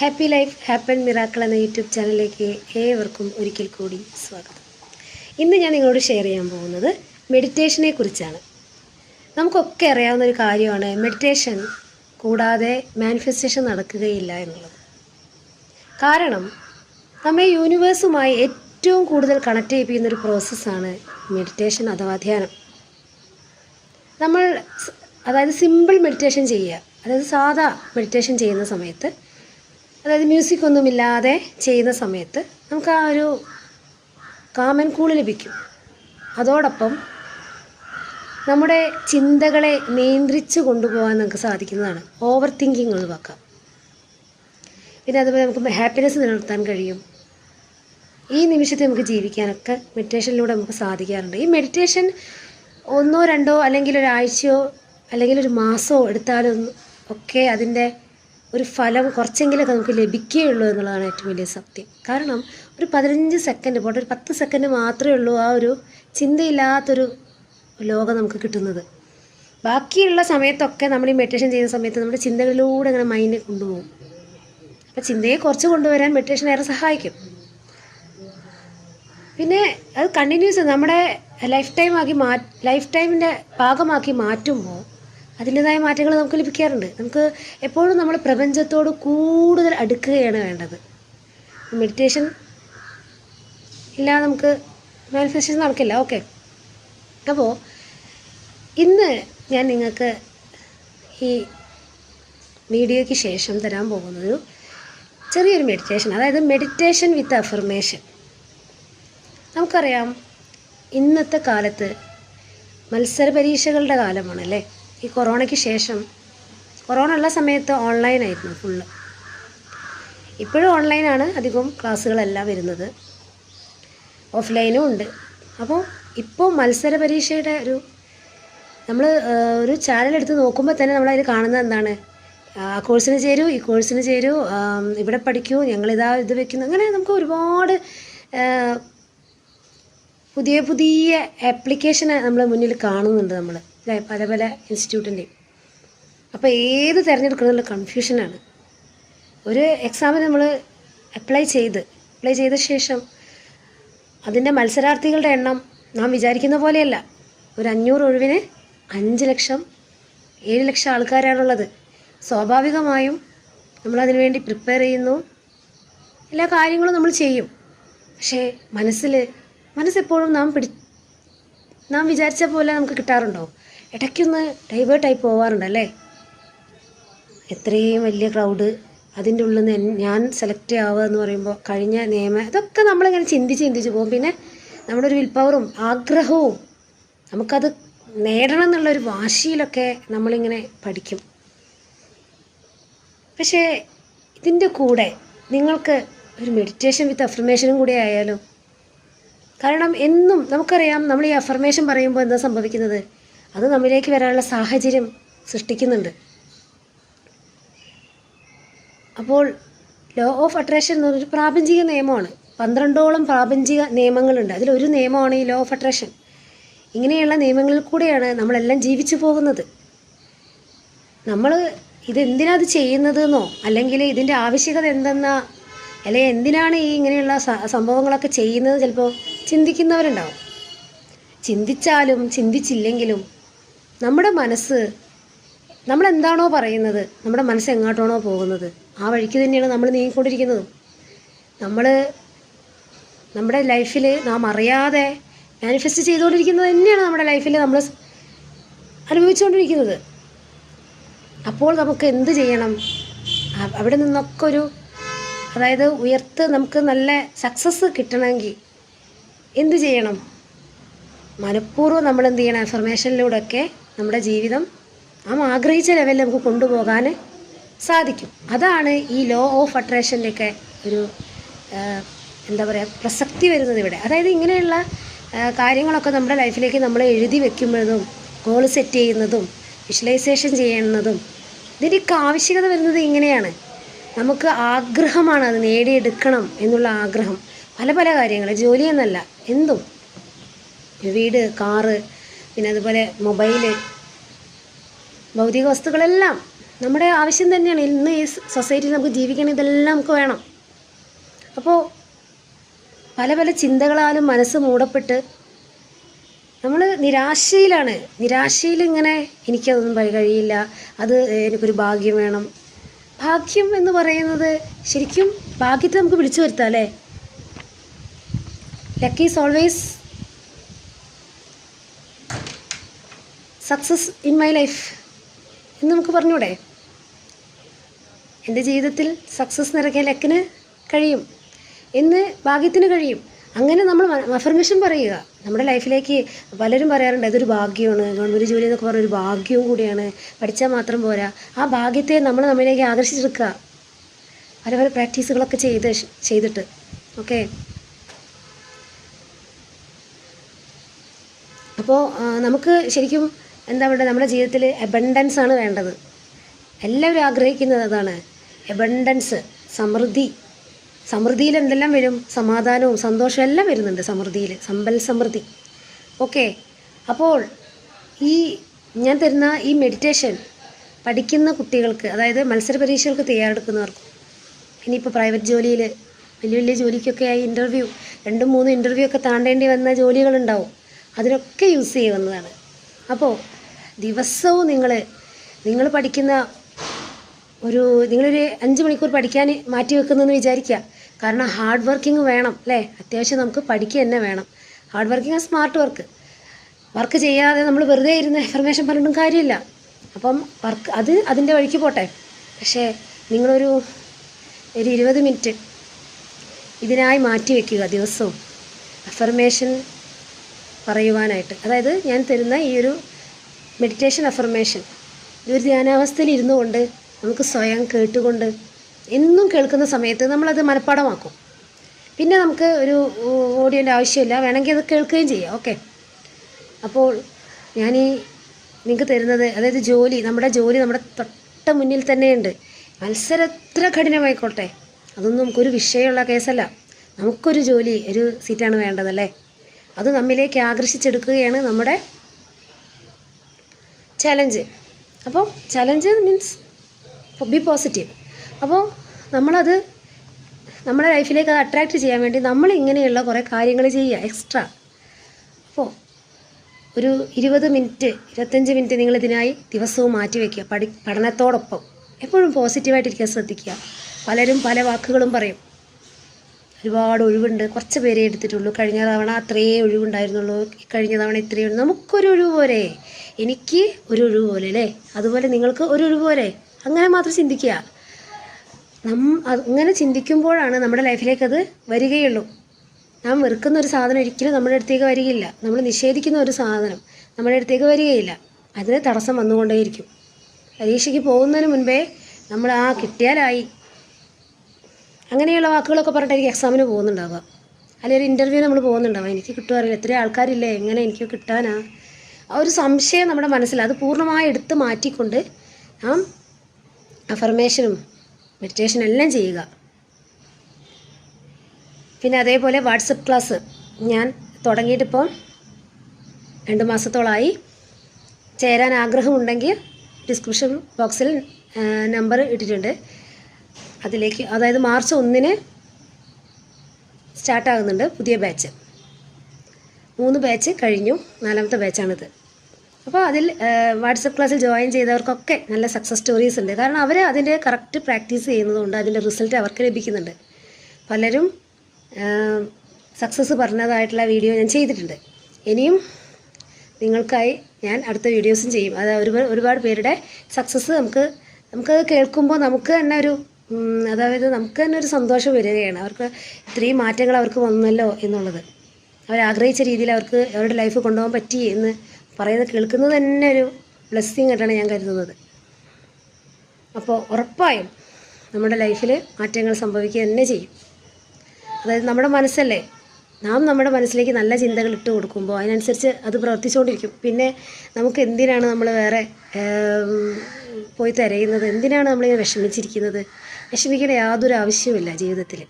Happy life happen miracle എന്ന YouTube ചാനലിലേക്ക് ഏവർക്കും ഒരിക്കൽ കൂടി സ്വാഗതം. ഇന്ന് ഞാൻ നിങ്ങളോട് ഷെയർ ചെയ്യാൻ പോകുന്നത് മെഡിറ്റേഷനെ കുറിച്ചാണ്. നമുക്കൊക്കെ അറിയാവുന്ന ഒരു കാര്യമാണ് മെഡിറ്റേഷൻ കൂടാതെ മാനിഫെസ്റ്റേഷൻ നടക്കുകയില്ല എന്നുള്ളത്. കാരണം നമ്മെ യൂണിവേഴ്സുമായി ഏറ്റവും കൂടുതൽ കണക്ട് ചെയ്യിപ്പിക്കുന്ന ഒരു പ്രോസസ്സാണ് മെഡിറ്റേഷൻ അഥവാ ധ്യാനം. നമ്മൾ അതായത് സിമ്പിൾ മെഡിറ്റേഷൻ ചെയ്യുക അതായത് സാധാ മെഡിറ്റേഷൻ ചെയ്യുന്ന സമയത്ത് അതായത് മ്യൂസിക് ഒന്നുമില്ലാതെ ചെയ്യുന്ന സമയത്ത് നമുക്ക് ആ ഒരു കാമൻ കൂൾ ലഭിക്കും. അതോടൊപ്പം നമ്മുടെ ചിന്തകളെ നിയന്ത്രിച്ച് കൊണ്ടുപോകാൻ നമുക്ക് സാധിക്കുന്നതാണ്. ഓവർ തിങ്കിങ് ഒഴിവാക്കാം. പിന്നെ അതുപോലെ നമുക്ക് ഹാപ്പിനെസ് നിലനിർത്താൻ കഴിയും. ഈ നിമിഷത്തെ നമുക്ക് ജീവിക്കാനൊക്കെ മെഡിറ്റേഷനിലൂടെ നമുക്ക് സാധിക്കാറുണ്ട്. ഈ മെഡിറ്റേഷൻ ഒന്നോ രണ്ടോ അല്ലെങ്കിൽ ഒരാഴ്ചയോ അല്ലെങ്കിൽ ഒരു മാസമോ എടുത്താലും ഒക്കെ അതിന്റെ ഒരു ഫലം കുറച്ചെങ്കിലൊക്കെ നമുക്ക് ലഭിക്കുകയുള്ളൂ എന്നുള്ളതാണ് ഏറ്റവും വലിയ സത്യം. കാരണം ഒരു പതിനഞ്ച് സെക്കൻഡ് പോട്ടെ ഒരു പത്ത് സെക്കൻഡ് മാത്രമേ ഉള്ളൂ ആ ഒരു ചിന്തയില്ലാത്തൊരു ലോകം നമുക്ക് കിട്ടുന്നത്. ബാക്കിയുള്ള സമയത്തൊക്കെ നമ്മൾ ഈ മെഡിറ്റേഷൻ ചെയ്യുന്ന സമയത്ത് നമ്മുടെ ചിന്തകളിലൂടെ അങ്ങനെ മൈൻഡ് കൊണ്ടുപോകും. അപ്പോൾ ചിന്തയെ കുറച്ച് കൊണ്ടുവരാൻ മെഡിറ്റേഷൻ ഏറെ സഹായിക്കും. പിന്നെ അത് കണ്ടിന്യൂസ് നമ്മുടെ ലൈഫ് ടൈം ആക്കി മാ ലൈഫ് ടൈമിന്റെ ഭാഗമാക്കി മാറ്റുമ്പോൾ അതിന്റെതായ മാറ്റങ്ങൾ നമുക്ക് ലഭിക്കാറുണ്ട്. നമുക്ക് എപ്പോഴും നമ്മൾ പ്രപഞ്ചത്തോട് കൂടുതൽ അടുക്കുകയാണ് വേണ്ടത്. മെഡിറ്റേഷൻ ഇല്ലാതെ നമുക്ക് മാനിഫെസ്റ്റേഷൻ നടക്കില്ല. ഓക്കെ അപ്പോൾ ഇന്ന് ഞാൻ നിങ്ങൾക്ക് ഈ വീഡിയോയ്ക്ക് ശേഷം തരാൻ പോകുന്നൊരു ചെറിയൊരു മെഡിറ്റേഷൻ അതായത് മെഡിറ്റേഷൻ വിത്ത് അഫർമേഷൻ നമുക്കറിയാം ഇന്നത്തെ കാലത്ത് മത്സര പരീക്ഷകളുടെ കാലമാണല്ലേ? ഈ കൊറോണയ്ക്ക് ശേഷം കൊറോണ ഉള്ള സമയത്ത് ഓൺലൈനായിരുന്നു ഫുള്ള് ഇപ്പോഴും ഓൺലൈനാണ് അധികവും ക്ലാസ്സുകളെല്ലാം വരുന്നത്. ഓഫ്ലൈനും ഉണ്ട്. അപ്പോൾ ഇപ്പോൾ മത്സര പരീക്ഷയുടെ ഒരു നമ്മൾ ഒരു ചാനൽ എടുത്ത് നോക്കുമ്പോൾ തന്നെ നമ്മളതിൽ കാണുന്നത് എന്താണ്? ആ കോഴ്സിന് ചേരൂ ഈ കോഴ്സിന് ചേരൂ ഇവിടെ പഠിക്കൂ ഞങ്ങളിതാ ഇത് വെക്കുന്നു. അങ്ങനെ നമുക്ക് ഒരുപാട് പുതിയ പുതിയ ആപ്ലിക്കേഷൻ നമ്മൾ മുന്നിൽ കാണുന്നുണ്ട് നമ്മൾ അല്ലേ പല പല ഇൻസ്റ്റിറ്റ്യൂട്ടിന്റെയും അപ്പോൾ ഏത് തിരഞ്ഞെടുക്കണമെന്നുള്ള കൺഫ്യൂഷനാണ് ഒരു എക്സാമിന് നമ്മൾ അപ്ലൈ ചെയ്ത് അപ്ലൈ ചെയ്ത ശേഷം അതിന്റെ മത്സരാർത്ഥികളുടെ എണ്ണം നാം വിചാരിക്കുന്ന പോലെയല്ല. ഒരു അഞ്ഞൂറ് ഒഴിവിന് അഞ്ച് ലക്ഷം ഏഴ് ലക്ഷം ആൾക്കാരാണുള്ളത്. സ്വാഭാവികമായും നമ്മളതിനു വേണ്ടി പ്രിപ്പയർ ചെയ്യുന്നു. എല്ലാ കാര്യങ്ങളും നമ്മൾ ചെയ്യും. പക്ഷേ മനസ്സിൽ മനസ്സെപ്പോഴും നാം പിടി നാം വിചാരിച്ച പോലെ നമുക്ക് കിട്ടാറുണ്ടോ? ഇടയ്ക്കൊന്ന് ഡൈവേർട്ടായി പോവാറുണ്ടല്ലേ? എത്രയും വലിയ ക്രൗഡ് അതിന്റെ ഉള്ളിൽ നിന്ന് ഞാൻ സെലക്ട് ആവുക എന്ന് പറയുമ്പോൾ കഴിഞ്ഞ നിയമം ഇതൊക്കെ നമ്മളിങ്ങനെ ചിന്തിച്ച് ചിന്തിച്ച് പോകും. പിന്നെ നമ്മുടെ ഒരു വിൽപ്പവറും പവറും ആഗ്രഹവും നമുക്കത് നേടണം എന്നുള്ളൊരു വാശിയിലൊക്കെ നമ്മളിങ്ങനെ പഠിക്കും. പക്ഷേ ഇതിന്റെ കൂടെ നിങ്ങൾക്ക് ഒരു മെഡിറ്റേഷൻ വിത്ത് അഫർമേഷനും കൂടി ആയാലും? കാരണം എന്നും നമുക്കറിയാം നമ്മൾ ഈ അഫർമേഷൻ പറയുമ്പോൾ എന്താ സംഭവിക്കുന്നത്? അത് നമ്മിലേക്ക് വരാനുള്ള സാഹചര്യം സൃഷ്ടിക്കുന്നുണ്ട്. അപ്പോൾ ലോ ഓഫ് അട്രാക്ഷൻ എന്ന് പറഞ്ഞൊരു പ്രാപഞ്ചിക നിയമമാണ്. പന്ത്രണ്ടോളം പ്രാപഞ്ചിക നിയമങ്ങളുണ്ട്. അതിലൊരു നിയമമാണ് ഈ ലോ ഓഫ് അട്രാക്ഷൻ ഇങ്ങനെയുള്ള നിയമങ്ങളിൽ കൂടെയാണ് നമ്മളെല്ലാം ജീവിച്ചു പോകുന്നത്. നമ്മൾ ഇതെന്തിനാ അത് ചെയ്യുന്നതെന്നോ അല്ലെങ്കിൽ ഇതിന്റെ ആവശ്യകത എന്തെന്ന അല്ലെങ്കിൽ എന്തിനാണ് ഈ ഇങ്ങനെയുള്ള സംഭവങ്ങളൊക്കെ ചെയ്യുന്നത് ചിലപ്പോൾ ചിന്തിക്കുന്നവരുണ്ടാവും. ചിന്തിച്ചാലും ചിന്തിച്ചില്ലെങ്കിലും നമ്മുടെ മനസ്സ് നമ്മൾ എന്താണോ പറയുന്നത് നമ്മുടെ മനസ്സ് എങ്ങോട്ടാണോ പോകുന്നത് ആ വഴിക്ക് തന്നെയാണ് നമ്മൾ നീങ്ങിക്കൊണ്ടിരിക്കുന്നത്. നമ്മൾ നമ്മുടെ ലൈഫിൽ നാം അറിയാതെ മാനിഫെസ്റ്റ് ചെയ്തുകൊണ്ടിരിക്കുന്നത് തന്നെയാണ് നമ്മുടെ ലൈഫിൽ നമ്മൾ അനുഭവിച്ചുകൊണ്ടിരിക്കുന്നത്. അപ്പോൾ നമുക്ക് എന്ത് ചെയ്യണം? അവിടെ നിന്നൊക്കെ ഒരു അതായത് ഉയർത്ത് നമുക്ക് നല്ല സക്സസ് കിട്ടണമെങ്കിൽ എന്ത് ചെയ്യണം? മനഃപൂർവം നമ്മൾ എന്ത് ചെയ്യണം അഫർമേഷനിലൂടെയൊക്കെ നമ്മുടെ ജീവിതം നാം ആഗ്രഹിച്ച ലെവലിൽ നമുക്ക് കൊണ്ടുപോകാൻ സാധിക്കും. അതാണ് ഈ ലോ ഓഫ് അട്രാക്ഷന്റെയൊക്കെ ഒരു എന്താ പറയുക പ്രസക്തി വരുന്നത് ഇവിടെ. അതായത് ഇങ്ങനെയുള്ള കാര്യങ്ങളൊക്കെ നമ്മുടെ ലൈഫിലേക്ക് നമ്മൾ എഴുതി വെക്കുമ്പോഴതും ഗോൾ സെറ്റ് ചെയ്യുന്നതും വിഷ്വലൈസേഷൻ ചെയ്യുന്നതും ഇതിന്റെയൊക്കെ ആവശ്യകത വരുന്നത് ഇങ്ങനെയാണ്. നമുക്ക് ആഗ്രഹമാണ് അത് നേടിയെടുക്കണം എന്നുള്ള ആഗ്രഹം. പല പല കാര്യങ്ങൾ ജോലിയെന്നല്ല എന്തും. വീട് കാറ് പിന്നെ അതുപോലെ മൊബൈൽ ഭൗതിക വസ്തുക്കളെല്ലാം നമ്മുടെ ആവശ്യം തന്നെയാണ്. ഇന്ന് ഈ സൊസൈറ്റിയിൽ നമുക്ക് ജീവിക്കണം ഇതെല്ലാം നമുക്ക് വേണം. അപ്പോൾ പല പല ചിന്തകളാലും മനസ്സ് മൂടപ്പെട്ട് നമ്മൾ നിരാശയിലാണ്. നിരാശയിൽ ഇങ്ങനെ എനിക്കതൊന്നും പ- കഴിയില്ല. അത് എനിക്കൊരു ഭാഗ്യം വേണം. ഭാഗ്യം എന്ന് പറയുന്നത് ശരിക്കും ഭാഗ്യത്തെ നമുക്ക് വിളിച്ചു വരുത്താം അല്ലേ? Luck is always success in my life എന്ന് നമുക്ക് പറഞ്ഞൂടെ? എന്റെ ജീവിതത്തിൽ സക്സസ് നിറയ്ക്കാൻ ലക്കിന് കഴിയും? എന്ന് ഭാഗ്യത്തിന് കഴിയും. അങ്ങനെ നമ്മൾ അഫർമേഷൻ പറയുക. നമ്മുടെ ലൈഫിലേക്ക് പലരും പറയാറുണ്ട് അതൊരു ഭാഗ്യമാണ്. ഗവൺമെന്റ് ജോലി എന്നൊക്കെ പറഞ്ഞ ഒരു ഭാഗ്യവും കൂടിയാണ്. പഠിച്ചാൽ മാത്രം പോരാ. ആ ഭാഗ്യത്തെ നമ്മൾ നമ്മളിലേക്ക് ആകർഷിച്ചെടുക്കുക. പല പല പ്രാക്ടീസുകളൊക്കെ ചെയ്ത് ചെയ്തിട്ട്. ഓക്കെ അപ്പോൾ നമുക്ക് ശരിക്കും എന്താ പറയുക നമ്മുടെ ജീവിതത്തിൽ എബണ്ടൻസ് ആണ് വേണ്ടത്. എല്ലാവരും ആഗ്രഹിക്കുന്നത് അതാണ്. എബണ്ടൻസ് സമൃദ്ധി. സമൃദ്ധിയിൽ എന്തെല്ലാം വരും? സമാധാനവും സന്തോഷവും എല്ലാം വരുന്നുണ്ട് സമൃദ്ധിയിൽ. സമ്പൽ സമൃദ്ധി. ഓക്കെ അപ്പോൾ ഈ ഞാൻ തരുന്ന ഈ മെഡിറ്റേഷൻ പഠിക്കുന്ന കുട്ടികൾക്ക് അതായത് മത്സര പരീക്ഷകൾക്ക് തയ്യാറെടുക്കുന്നവർക്കും ഇനിയിപ്പോൾ പ്രൈവറ്റ് ജോലിയിൽ വലിയ വലിയ ജോലിക്കൊക്കെ ആയി ഇന്റർവ്യൂ രണ്ടും മൂന്നും ഇന്റർവ്യൂ ഒക്കെ താണ്ടേണ്ടി വന്ന ജോലികളുണ്ടാവും. അതിനൊക്കെ യൂസ് ചെയ്യുന്നതാണ് അപ്പോൾ ദിവസവും നിങ്ങൾ നിങ്ങൾ പഠിക്കുന്ന ഒരു നിങ്ങളൊരു അഞ്ച് മണിക്കൂർ പഠിക്കാൻ മാറ്റി വെക്കുന്നതെന്ന് വിചാരിക്കുക. കാരണം ഹാർഡ് വർക്കിംഗ് വേണം അല്ലേ? അത്യാവശ്യം നമുക്ക് പഠിക്കുക തന്നെ വേണം. ഹാർഡ് വർക്കിംഗ് ആ സ്മാർട്ട് വർക്ക് വർക്ക് ചെയ്യാതെ നമ്മൾ വെറുതെ ഇരുന്ന് ഇൻഫർമേഷൻ പറഞ്ഞിട്ടും കാര്യമില്ല. അപ്പം വർക്ക് അത് അതിന്റെ വഴിക്ക് പോട്ടെ. പക്ഷേ നിങ്ങളൊരു ഒരു ഇരുപത് മിനിറ്റ് ഇതിനായി മാറ്റി വയ്ക്കുക ദിവസവും. അഫർമേഷൻ പറയുവാനായിട്ട്. അതായത് ഞാൻ തരുന്ന ഈ ഒരു മെഡിറ്റേഷൻ അഫർമേഷൻ ഒരു ധ്യാനാവസ്ഥയിൽ ഇരുന്നു കൊണ്ട് നമുക്ക് സ്വയം കേട്ടുകൊണ്ട് എന്നും കേൾക്കുന്ന സമയത്ത് നമ്മളത് മനഃപ്പാടമാക്കും. പിന്നെ നമുക്ക് ഒരു ഓഡിയോന്റെ ആവശ്യമില്ല. വേണമെങ്കിൽ അത് കേൾക്കുകയും ചെയ്യാം. ഓക്കെ. അപ്പോൾ ഞാൻ ഈ നിങ്ങൾക്ക് തരുന്നത് അതായത് ജോലി നമ്മുടെ ജോലി നമ്മുടെ തൊട്ട മുന്നിൽ തന്നെയുണ്ട്. മത്സരം എത്ര കഠിനമായിക്കോട്ടെ. അതൊന്നും നമുക്കൊരു വിഷയമുള്ള കേസല്ല. നമുക്കൊരു ജോലി ഒരു സീറ്റാണ് വേണ്ടതല്ലേ? അത് നമ്മിലേക്ക് ആകർഷിച്ചെടുക്കുകയാണ് നമ്മുടെ ചലഞ്ച് അപ്പോൾ ചലഞ്ച് മീൻസ് ബി പോസിറ്റീവ് അപ്പോൾ നമ്മളത് നമ്മുടെ ലൈഫിലേക്ക് അത് അട്രാക്റ്റ് ചെയ്യാൻ വേണ്ടി നമ്മൾ ഇങ്ങനെയുള്ള കുറേ കാര്യങ്ങൾ ചെയ്യുക എക്സ്ട്രാ അപ്പോൾ ഒരു ഇരുപത് മിനിറ്റ് ഇരുപത്തഞ്ച് മിനിറ്റ് നിങ്ങളിതിനായി ദിവസവും മാറ്റി വയ്ക്കുക പഠി പഠനത്തോടൊപ്പം. എപ്പോഴും പോസിറ്റീവായിട്ടിരിക്കാൻ ശ്രദ്ധിക്കുക. പലരും പല വാക്കുകളും പറയും. ഒരുപാട് ഒഴിവുണ്ട്. കുറച്ച് പേരെ എടുത്തിട്ടുള്ളൂ. കഴിഞ്ഞ തവണ അത്രയേ ഒഴിവുണ്ടായിരുന്നുള്ളൂ. കഴിഞ്ഞ തവണ ഇത്രയേ ഉള്ളൂ നമുക്കൊരു ഒഴിവ് പോരെ എനിക്ക് ഒരു ഒഴിവ് പോലെ അല്ലേ? അതുപോലെ നിങ്ങൾക്ക് ഒരു ഒഴിവ് പോരെ അങ്ങനെ മാത്രം ചിന്തിക്കുക. നം അങ്ങനെ ചിന്തിക്കുമ്പോഴാണ് നമ്മുടെ ലൈഫിലേക്ക് അത് വരികയുള്ളൂ. നാം വെറുക്കുന്ന ഒരു സാധനം ഒരിക്കലും നമ്മുടെ അടുത്തേക്ക് വരികയില്ല. നമ്മൾ നിഷേധിക്കുന്ന ഒരു സാധനം നമ്മുടെ അടുത്തേക്ക് വരികയില്ല. അതിന് തടസ്സം വന്നുകൊണ്ടേയിരിക്കും. പരീക്ഷയ്ക്ക് പോകുന്നതിന് മുൻപേ നമ്മൾ ആ കിട്ടിയാലായി. അങ്ങനെയുള്ള വാക്കുകളൊക്കെ പറഞ്ഞിട്ടായിരിക്കും എക്സാമിന് പോകുന്നുണ്ടാവുക. അല്ലെങ്കിൽ ഒരു ഇന്റർവ്യൂ നമ്മൾ പോകുന്നുണ്ടാവുക. എനിക്ക് കിട്ടുമറിയില്ല എത്ര ആൾക്കാരില്ലേ? എങ്ങനെ എനിക്ക് കിട്ടാനാ? ആ ഒരു സംശയം നമ്മുടെ മനസ്സിൽ അത് പൂർണമായി എടുത്ത് മാറ്റിക്കൊണ്ട് നാം അഫർമേഷനും മെഡിറ്റേഷനും എല്ലാം ചെയ്യുക. പിന്നെ അതേപോലെ വാട്സപ്പ് ക്ലാസ് ഞാൻ തുടങ്ങിയിട്ടിപ്പോൾ രണ്ട് മാസത്തോളമായി ചേരാൻ ആഗ്രഹമുണ്ടെങ്കിൽ ഡിസ്ക്രിപ്ഷൻ ബോക്സിൽ നമ്പർ ഇട്ടിട്ടുണ്ട്. അതിലേക്ക് അതായത് മാർച്ച് ഒന്നിന് സ്റ്റാർട്ടാകുന്നുണ്ട് പുതിയ ബാച്ച് മൂന്ന് ബാച്ച് കഴിഞ്ഞു നാലാമത്തെ ബാച്ചാണിത് അപ്പോൾ അതിൽ വാട്സപ്പ് ക്ലാസ്സിൽ ജോയിൻ ചെയ്തവർക്കൊക്കെ നല്ല സക്സസ് സ്റ്റോറീസ് ഉണ്ട്. കാരണം അവർ അതിന്റെ കറക്റ്റ് പ്രാക്ടീസ് ചെയ്യുന്നതുകൊണ്ട് അതിന്റെ റിസൾട്ട് അവർക്ക് ലഭിക്കുന്നുണ്ട്. പലരും സക്സസ് പറഞ്ഞതായിട്ടുള്ള വീഡിയോ ഞാൻ ചെയ്തിട്ടുണ്ട്. ഇനിയും നിങ്ങൾക്കായി ഞാൻ അടുത്ത വീഡിയോസും ചെയ്യും. അത് ഒരുപാട് പേരുടെ സക്സസ് നമുക്ക് നമുക്ക് കേൾക്കുമ്പോൾ നമുക്ക് തന്നെ ഒരു അതായത് നമുക്ക് തന്നെ ഒരു സന്തോഷം വരികയാണ്. അവർക്ക് ഇത്രയും മാറ്റങ്ങൾ അവർക്ക് വന്നല്ലോ എന്നുള്ളത്. അവരാഗ്രഹിച്ച രീതിയിൽ അവർക്ക് അവരുടെ ലൈഫ് കൊണ്ടുപോകാൻ പറ്റി എന്ന് പറയുന്നത് കേൾക്കുന്നത് തന്നെ ഒരു ബ്ലെസ്സിങ് ആയിട്ടാണ് ഞാൻ കരുതുന്നത്. അപ്പോൾ ഉറപ്പായും നമ്മുടെ ലൈഫിൽ മാറ്റങ്ങൾ സംഭവിക്കുക തന്നെ ചെയ്യും. അതായത് നമ്മുടെ മനസ്സല്ലേ? നാം നമ്മുടെ മനസ്സിലേക്ക് നല്ല ചിന്തകൾ ഇട്ട് കൊടുക്കുമ്പോൾ അതിനനുസരിച്ച് അത് പ്രവർത്തിച്ചുകൊണ്ടിരിക്കും. പിന്നെ നമുക്ക് എന്തിനാണ് നമ്മൾ വേറെ പോയി തിരയുന്നത്? എന്തിനാണ് നമ്മളിങ്ങനെ വിഷമിച്ചിരിക്കുന്നത്? വിഷമിക്കേണ്ട യാതൊരു ആവശ്യവുമില്ല ജീവിതത്തിൽ.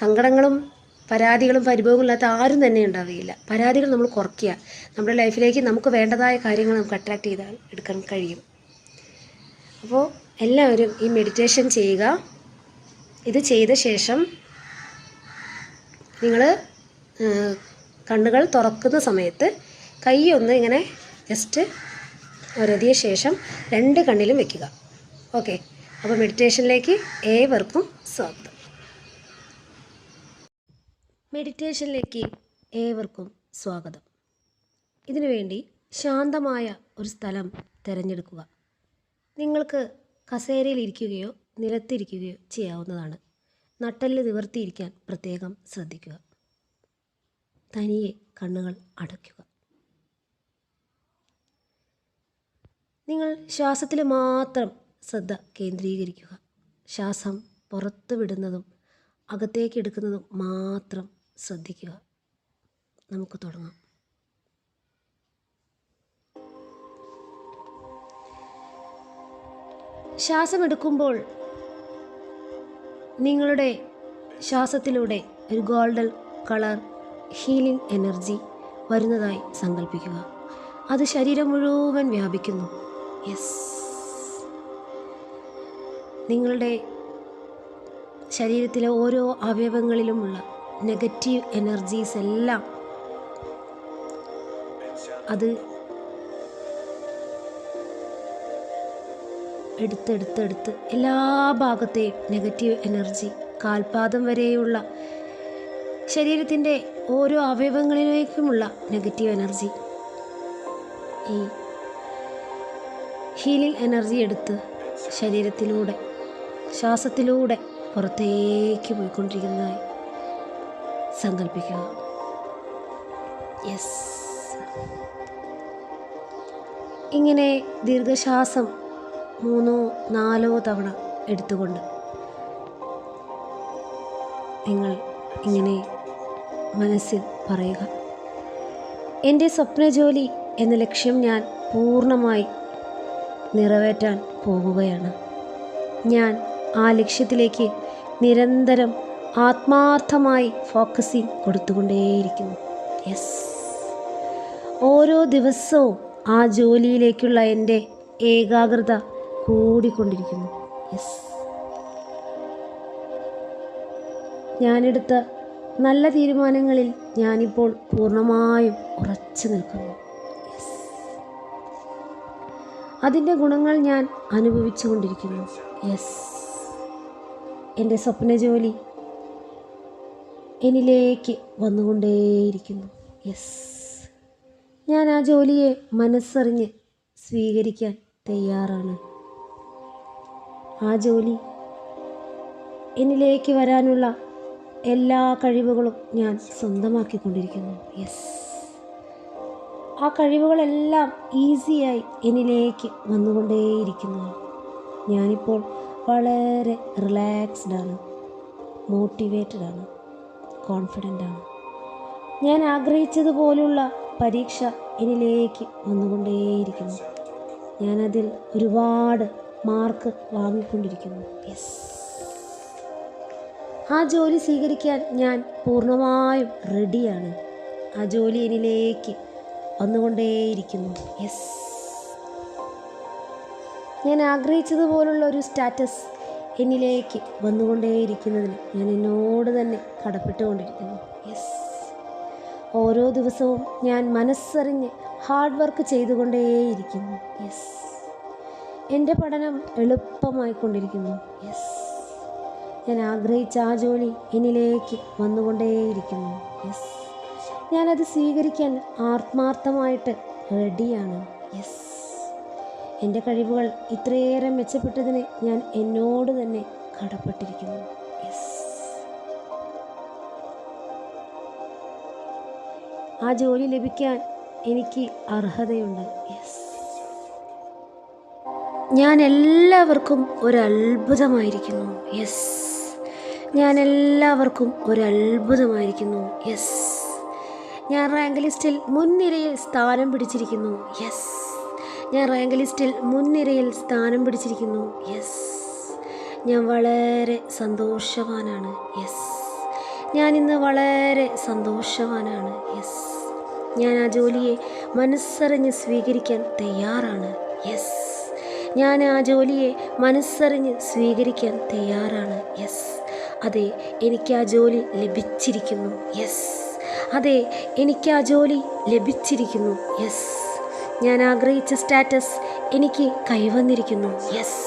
സങ്കടങ്ങളും പരാതികളും പരിഭവങ്ങളും ഇല്ലാത്ത ആരും തന്നെ ഉണ്ടാവുകയില്ല. പരാതികൾ നമ്മൾ കുറയ്ക്കുക. നമ്മുടെ ലൈഫിലേക്ക് നമുക്ക് വേണ്ടതായ കാര്യങ്ങൾ നമുക്ക് അട്രാക്ട് ചെയ്താൽ എടുക്കാൻ കഴിയും. അപ്പോൾ എല്ലാവരും ഈ മെഡിറ്റേഷൻ ചെയ്യുക. ഇത് ചെയ്ത ശേഷം നിങ്ങൾ കണ്ണുകൾ തുറക്കുന്ന സമയത്ത് കൈ ഒന്ന് ഇങ്ങനെ ജസ്റ്റ് ഒരതിയ ശേഷം രണ്ട് കണ്ണിലും വെക്കുക. ഓക്കെ. അപ്പോൾ മെഡിറ്റേഷനിലേക്ക് ഏവർക്കും സ്വാഗതം. മെഡിറ്റേഷനിലേക്ക് ഏവർക്കും സ്വാഗതം. ഇതിനുവേണ്ടി ശാന്തമായ ഒരു സ്ഥലം തിരഞ്ഞെടുക്കുക. നിങ്ങൾക്ക് കസേരയിൽ ഇരിക്കുകയോ നിലത്തിരിക്കുകയോ ചെയ്യാവുന്നതാണ്. നട്ടെല്ല് നിവർത്തിയിരിക്കാൻ പ്രത്യേകം ശ്രദ്ധിക്കുക. തനിയെ കണ്ണുകൾ അടയ്ക്കുക. നിങ്ങൾ ശ്വാസത്തിൽ മാത്രം ശ്രദ്ധ കേന്ദ്രീകരിക്കുക. ശ്വാസം പുറത്ത് വിടുന്നതും അകത്തേക്ക് എടുക്കുന്നതും മാത്രം ശ്രദ്ധിക്കുക. നമുക്ക് തുടങ്ങാം. ശ്വാസമെടുക്കുമ്പോൾ നിങ്ങളുടെ ശ്വാസത്തിലൂടെ ഒരു ഗോൾഡൻ കളർ ഹീലിംഗ് എനർജി വരുന്നതായി സങ്കല്പിക്കുക അത് ശരീരം മുഴുവൻ വ്യാപിക്കുന്നു. യെസ്. നിങ്ങളുടെ ശരീരത്തിലെ ഓരോ അവയവങ്ങളിലുമുള്ള നെഗറ്റീവ് എനർജീസ് എല്ലാം അത് എടുത്തെടുത്തെടുത്ത് എല്ലാ ഭാഗത്തെയും നെഗറ്റീവ് എനർജി കാൽപാദം വരെയുള്ള ശരീരത്തിന്റെ ഓരോ അവയവങ്ങളിലേക്കുമുള്ള നെഗറ്റീവ് എനർജി ഈ ഹീലിംഗ് എനർജി എടുത്ത് ശരീരത്തിലൂടെ ശ്വാസത്തിലൂടെ പുറത്തേക്ക് പോയിക്കൊണ്ടിരിക്കുന്നതായി സങ്കല്പിക്കുക. യെസ് ഇങ്ങനെ ദീർഘശ്വാസം മൂന്നോ നാലോ തവണ എടുത്തുകൊണ്ട് നിങ്ങൾ ഇങ്ങനെ മനസ്സിൽ പറയുക. എന്റെ സ്വപ്നജോലി എന്ന ലക്ഷ്യം ഞാൻ പൂർണമായി നിറവേറ്റാൻ പോവുകയാണ് ഞാൻ ആ ലക്ഷ്യത്തിലേക്ക് നിരന്തരം ആത്മാർത്ഥമായി ഫോക്കസിങ് കൊടുത്തുകൊണ്ടേയിരിക്കുന്നു. യെസ് ഓരോ ദിവസവും ആ ജോലിയിലേക്കുള്ള എന്റെ ഏകാഗ്രത കൂടിക്കൊണ്ടിരിക്കുന്നു. യെസ് ഞാനെടുത്ത നല്ല തീരുമാനങ്ങളിൽ ഞാനിപ്പോൾ പൂർണമായും ഉറച്ചു നിൽക്കുന്നു. അതിന്റെ ഗുണങ്ങൾ ഞാൻ അനുഭവിച്ചുകൊണ്ടിരിക്കുന്നു. യെസ് എന്റെ സ്വപ്ന ജോലി എന്നിലേക്ക് വന്നുകൊണ്ടേയിരിക്കുന്നു. യെസ് ഞാൻ ആ ജോലിയെ മനസ്സറിഞ്ഞ് സ്വീകരിക്കാൻ തയ്യാറാണ്. ആ ജോലി എന്നിലേക്ക് വരാനുള്ള എല്ലാ കഴിവുകളും ഞാൻ സ്വന്തമാക്കിക്കൊണ്ടിരിക്കുന്നു. യെസ് ആ കഴിവുകളെല്ലാം ഈസിയായി എന്നിലേക്ക് വന്നുകൊണ്ടേയിരിക്കുന്നു. ഞാനിപ്പോൾ വളരെ റിലാക്സ്ഡ് ആണ്. മോട്ടിവേറ്റഡ് ആണ്. കോൺഫിഡന്റ് ആണ്. ഞാൻ ആഗ്രഹിച്ചതുപോലുള്ള പരീക്ഷ എന്നിലേക്ക് വന്നുകൊണ്ടേയിരിക്കുന്നു. ഞാനതിൽ ഒരുപാട് മാർക്ക് വാങ്ങിക്കൊണ്ടിരിക്കുന്നു. യെസ് ആ ജോലി സ്വീകരിക്കാൻ ഞാൻ പൂർണമായും റെഡിയാണ് ആ ജോലി എന്നിലേക്ക് വന്നുകൊണ്ടേയിരിക്കുന്നു. യെസ് ഞാൻ ആഗ്രഹിച്ചതുപോലുള്ള ഒരു സ്റ്റാറ്റസ് എന്നിലേക്ക് വന്നുകൊണ്ടേയിരിക്കുന്നതിന് ഞാൻ എന്നോട് തന്നെ കടപ്പെട്ടുകൊണ്ടിരിക്കുന്നു. യെസ് ഓരോ ദിവസവും ഞാൻ മനസ്സറിഞ്ഞ് ഹാർഡ് വർക്ക് ചെയ്തുകൊണ്ടേയിരിക്കുന്നു. യെസ് എന്റെ പഠനം എളുപ്പമായിക്കൊണ്ടിരിക്കുന്നു. യെസ് ഞാൻ ആഗ്രഹിച്ച ആ ജോലി എന്നിലേക്ക് വന്നുകൊണ്ടേയിരിക്കുന്നു. യെസ് ഞാനത് സ്വീകരിക്കാൻ ആത്മാർത്ഥമായിട്ട് റെഡിയാണ് യെസ് എന്റെ കഴിവുകൾ ഇത്രയേറെ മെച്ചപ്പെട്ടതിന് ഞാൻ എന്നോട് തന്നെ കടപ്പെട്ടിരിക്കുന്നു. യെസ് ആ ജോലി ലഭിക്കാൻ എനിക്ക് അർഹതയുണ്ട്. യെസ് ഞാൻ എല്ലാവർക്കും ഒരത്ഭുതമായിരിക്കുന്നു. യെസ് ഞാൻ എല്ലാവർക്കും ഒരത്ഭുതമായിരിക്കുന്നു. യെസ് ഞാൻ റാങ്ക് ലിസ്റ്റിൽ മുൻനിരയിൽ സ്ഥാനം പിടിച്ചിരിക്കുന്നു. യെസ് ഞാൻ റാങ്ക് ലിസ്റ്റിൽ മുൻനിരയിൽ സ്ഥാനം പിടിച്ചിരിക്കുന്നു. യെസ് ഞാൻ വളരെ സന്തോഷവാനാണ്. യെസ് ഞാൻ ഇന്ന് വളരെ സന്തോഷവാനാണ്. യെസ് ഞാൻ ആ ജോലിയെ മനസ്സറിഞ്ഞ് സ്വീകരിക്കാൻ തയ്യാറാണ്. യെസ് ഞാൻ ആ ജോലിയെ മനസ്സറിഞ്ഞ് സ്വീകരിക്കാൻ തയ്യാറാണ്. യെസ് അതെ എനിക്ക് ആ ജോലി ലഭിച്ചിരിക്കുന്നു. യെസ് അതെ എനിക്ക് ആ ജോലി ലഭിച്ചിരിക്കുന്നു. യെസ് ഞാൻ ആഗ്രഹിച്ച സ്റ്റാറ്റസ് എനിക്ക് കൈവന്നിരിക്കുന്നു. യെസ്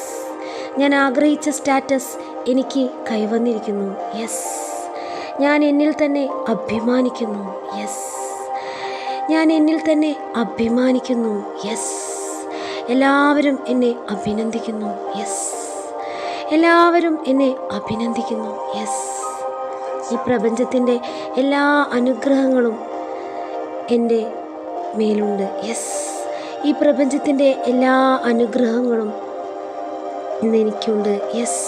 ഞാൻ ആഗ്രഹിച്ച സ്റ്റാറ്റസ് എനിക്ക് കൈവന്നിരിക്കുന്നു. യെസ് ഞാൻ എന്നിൽ തന്നെ അഭിമാനിക്കുന്നു. യെസ് ഞാൻ എന്നിൽ തന്നെ അഭിമാനിക്കുന്നു. യെസ് എല്ലാവരും എന്നെ അഭിനന്ദിക്കുന്നു. യെസ് എല്ലാവരും എന്നെ അഭിനന്ദിക്കുന്നു. യെസ് ഈ പ്രപഞ്ചത്തിന്റെ എല്ലാ അനുഗ്രഹങ്ങളും എന്റെ മേലുണ്ട്. യെസ് ഈ പ്രപഞ്ചത്തിന്റെ എല്ലാ അനുഗ്രഹങ്ങളും ഇന്ന് എനിക്കുണ്ട്. യെസ്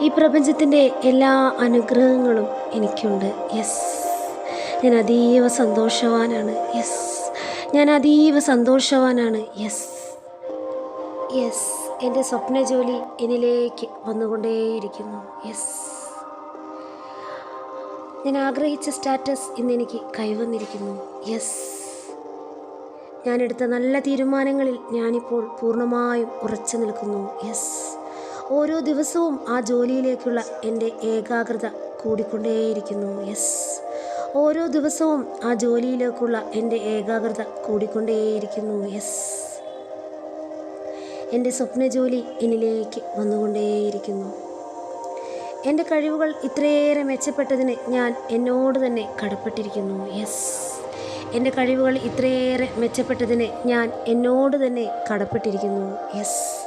ഈ പ്രപഞ്ചത്തിന്റെ എല്ലാ അനുഗ്രഹങ്ങളും എനിക്കുണ്ട്. യെസ് ഞാൻ അതീവ സന്തോഷവാനാണ്. യെസ് ഞാൻ അതീവ സന്തോഷവാനാണ്. യെസ് യെസ് എന്റെ സ്വപ്ന ജോലി എന്നിലേക്ക് വന്നുകൊണ്ടേയിരിക്കുന്നു. യെസ് ഞാൻ ആഗ്രഹിച്ച സ്റ്റാറ്റസ് ഇന്ന് എനിക്ക് കൈവന്നിരിക്കുന്നു. യെസ് ഞാനെടുത്ത നല്ല തീരുമാനങ്ങളിൽ ഞാനിപ്പോൾ പൂർണമായും ഉറച്ചു നിൽക്കുന്നു. യെസ്. ഓരോ ദിവസവും ആ ജോലിയിലേക്കുള്ള എന്റെ ഏകാഗ്രത കൂടിക്കൊണ്ടേയിരിക്കുന്നു. യെസ്. ഓരോ ദിവസവും ആ ജോലിയിലേക്കുള്ള എന്റെ ഏകാഗ്രത കൂടിക്കൊണ്ടേയിരിക്കുന്നു. യെസ്. എന്റെ സ്വപ്ന ജോലി എന്നിലേക്ക് വന്നുകൊണ്ടേയിരിക്കുന്നു. എന്റെ കഴിവുകൾ ഇത്രയേറെ മെച്ചപ്പെട്ടതിന് ഞാൻ എന്നോട് തന്നെ കടപ്പെട്ടിരിക്കുന്നു. യെസ്. എന്റെ കഴിവുകൾ ഇത്രയേറെ മെച്ചപ്പെട്ടതിന് ഞാൻ എന്നോട് തന്നെ കടപ്പെട്ടിരിക്കുന്നു. യെസ്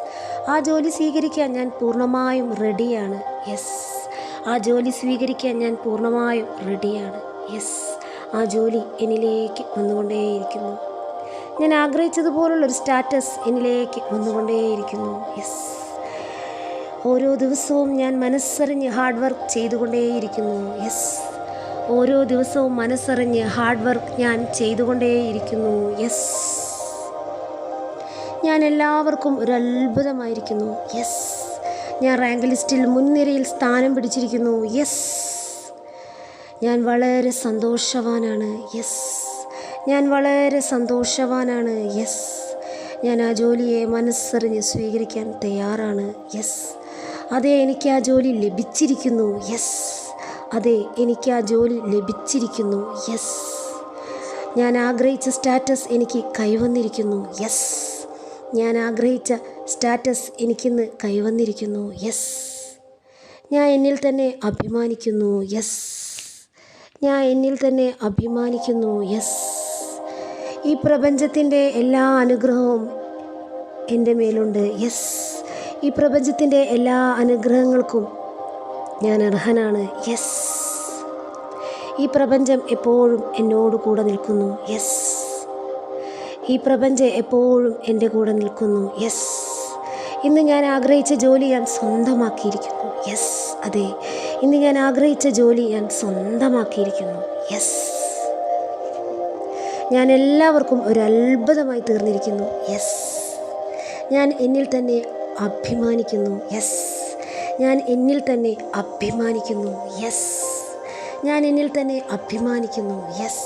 ആ ജോലി സ്വീകരിക്കാൻ ഞാൻ പൂർണമായും റെഡിയാണ് യെസ് ആ ജോലി സ്വീകരിക്കാൻ ഞാൻ പൂർണമായും റെഡിയാണ് യെസ് ആ ജോലി എന്നിലേക്ക് വന്നുകൊണ്ടേയിരിക്കുന്നു. ഞാൻ ആഗ്രഹിച്ചതുപോലുള്ളൊരു സ്റ്റാറ്റസ് എന്നിലേക്ക് വന്നുകൊണ്ടേയിരിക്കുന്നു. യെസ് ഓരോ ദിവസവും ഞാൻ മനസ്സറിഞ്ഞ് ഹാർഡ് വർക്ക് ചെയ്തുകൊണ്ടേയിരിക്കുന്നു. യെസ് ഓരോ ദിവസവും മനസ്സറിഞ്ഞ് ഹാർഡ് വർക്ക് ഞാൻ ചെയ്തുകൊണ്ടേയിരിക്കുന്നു. യെസ് ഞാൻ എല്ലാവർക്കും ഒരു അത്ഭുതമായിരിക്കുന്നു. യെസ് ഞാൻ റാങ്ക് ലിസ്റ്റിൽ മുൻനിരയിൽ സ്ഥാനം പിടിച്ചിരിക്കുന്നു. യെസ് ഞാൻ വളരെ സന്തോഷവാനാണ്. യെസ് ഞാൻ വളരെ സന്തോഷവാനാണ്. യെസ് ഞാൻ ആ ജോലിയെ മനസ്സറിഞ്ഞ് സ്വീകരിക്കാൻ തയ്യാറാണ്. യെസ് അതേ എനിക്ക് ആ ജോലി ലഭിച്ചിരിക്കുന്നു. യെസ് അതെ എനിക്ക് ആ ജോലി ലഭിച്ചിരിക്കുന്നു. യെസ് ഞാൻ ആഗ്രഹിച്ച സ്റ്റാറ്റസ് എനിക്ക് കൈവന്നിരിക്കുന്നു. യെസ് ഞാൻ ആഗ്രഹിച്ച സ്റ്റാറ്റസ് എനിക്കിന്ന് കൈവന്നിരിക്കുന്നു. യെസ് ഞാൻ എന്നിൽ തന്നെ അഭിമാനിക്കുന്നു. യെസ് ഞാൻ എന്നിൽ തന്നെ അഭിമാനിക്കുന്നു. യെസ് ഈ പ്രപഞ്ചത്തിന്റെ എല്ലാ അനുഗ്രഹവും എന്റെ മേലുണ്ട്. യെസ് ഈ പ്രപഞ്ചത്തിന്റെ എല്ലാ അനുഗ്രഹങ്ങൾക്കും ഞാൻ അർഹനാണ്. യെസ് ഈ പ്രപഞ്ചം എപ്പോഴും എന്നോട് കൂടെ നിൽക്കുന്നു. യെസ് ഈ പ്രപഞ്ചം എപ്പോഴും എന്റെ കൂടെ നിൽക്കുന്നു. യെസ് ഇന്ന് ഞാൻ ആഗ്രഹിച്ച ജോലി ഞാൻ സ്വന്തമാക്കിയിരിക്കുന്നു. യെസ് അതെ. ഇന്ന് ഞാൻ ആഗ്രഹിച്ച ജോലി ഞാൻ സ്വന്തമാക്കിയിരിക്കുന്നു. യെസ് ഞാൻ എല്ലാവർക്കും ഒരു അത്ഭുതമായി തീർന്നിരിക്കുന്നു. യെസ് ഞാൻ എന്നിൽ തന്നെ അഭിമാനിക്കുന്നു. യെസ് ഞാൻ എന്നിൽ തന്നെ അഭിമാനിക്കുന്നു. യെസ് ഞാൻ എന്നിൽ തന്നെ അഭിമാനിക്കുന്നു. യെസ്